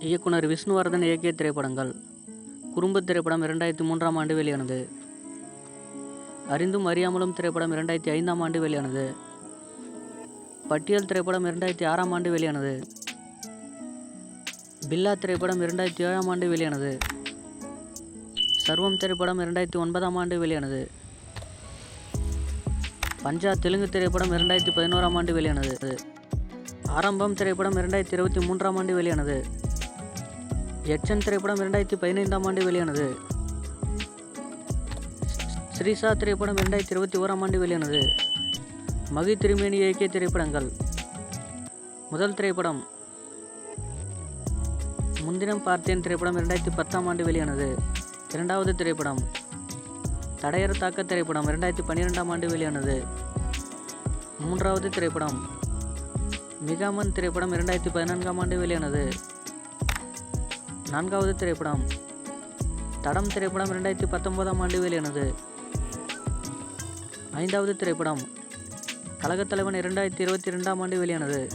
இயக்குனர் விஷ்ணுவர்தன் இயக்கிய திரைப்படங்கள். குறும்பு திரைப்படம் இரண்டாயிரத்தி மூன்றாம் ஆண்டு வெளியானது. அறிந்தும் அறியாமலும் திரைப்படம் இரண்டாயிரத்தி ஐந்தாம் ஆண்டு வெளியானது. பட்டியல் திரைப்படம் இரண்டாயிரத்தி ஆறாம் ஆண்டு வெளியானது. பில்லா திரைப்படம் இரண்டாயிரத்தி ஏழாம் ஆண்டு வெளியானது. சர்வம் திரைப்படம் இரண்டாயிரத்தி ஒன்பதாம் ஆண்டு வெளியானது. பஞ்சா தெலுங்கு திரைப்படம் இரண்டாயிரத்தி பதினோராம் ஆண்டு வெளியானது. ஆரம்பம் திரைப்படம் இரண்டாயிரத்தி இருபத்தி மூன்றாம் ஆண்டு வெளியானது. எச்சன் திரைப்படம் இரண்டாயிரத்தி பதினைந்தாம் ஆண்டு வெளியானது. ஸ்ரீசா திரைப்படம் இரண்டாயிரத்தி இருபத்தி ஓராம் ஆண்டு வெளியானது. மகி திருமேனி இயக்கிய திரைப்படங்கள். முதல் திரைப்படம் முன்தினம் பார்த்தேன் திரைப்படம் இரண்டாயிரத்தி பத்தாம் ஆண்டு வெளியானது. இரண்டாவது திரைப்படம் தடையற தாக்க திரைப்படம் இரண்டாயிரத்தி பன்னிரெண்டாம் ஆண்டு வெளியானது. மூன்றாவது திரைப்படம் மிகாமன் திரைப்படம் இரண்டாயிரத்தி பதினான்காம் ஆண்டு வெளியானது. நான்காவது திரைப்படம். தடம் திரைப்படம் இரண்டாயிரத்தி பத்தொன்பதாம் ஆண்டு வெளியானது. ஐந்தாவது திரைப்படம். கழகத் தலைவன் இரண்டாயிரத்தி இருபத்தி ரெண்டாம் ஆண்டு வெளியானது.